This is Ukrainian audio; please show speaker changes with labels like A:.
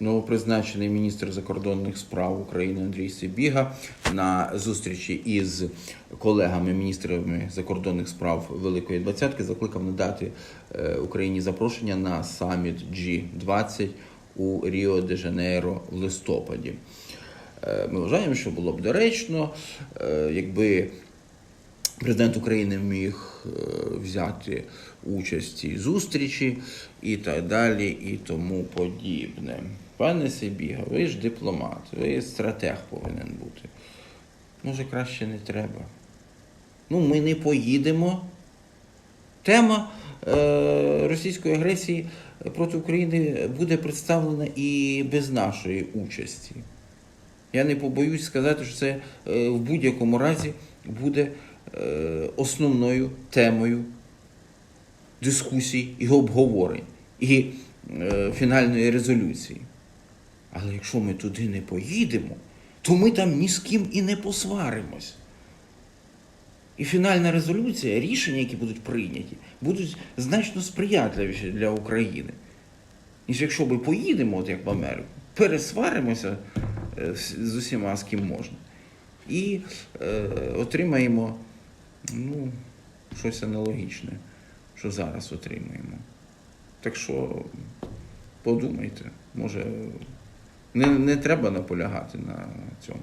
A: новопризначений міністр закордонних справ України Андрій Сибіга на зустрічі із колегами міністрами закордонних справ Великої Двадцятки закликав надати е, Україні запрошення на саміт G20 у Ріо де Жанейро в листопаді. Е, Ми вважаємо, що було б доречно, е, якби президент України міг взяти участь цій зустрічі і так далі, і тому подібне. Пане Сибіга, ви ж дипломат, ви стратег повинен бути. Може, краще не треба. Ну, ми не поїдемо. Тема е, російської агресії проти України буде представлена і без нашої участі. Я не побоюсь сказати, що це е, в будь-якому разі буде е, основною темою дискусій і обговорень і е, фінальної резолюції. Але якщо ми туди не поїдемо, то ми там ні з ким і не посваримось. І фінальна резолюція, рішення, які будуть прийняті, будуть значно сприятливіші для України. Ніж якщо ми поїдемо, от як в Америку, пересваримося е, з усіма, з ким можна. І е, отримаємо ну, щось аналогічне, що зараз отримуємо. Так що подумайте, може, не, не треба наполягати на цьому.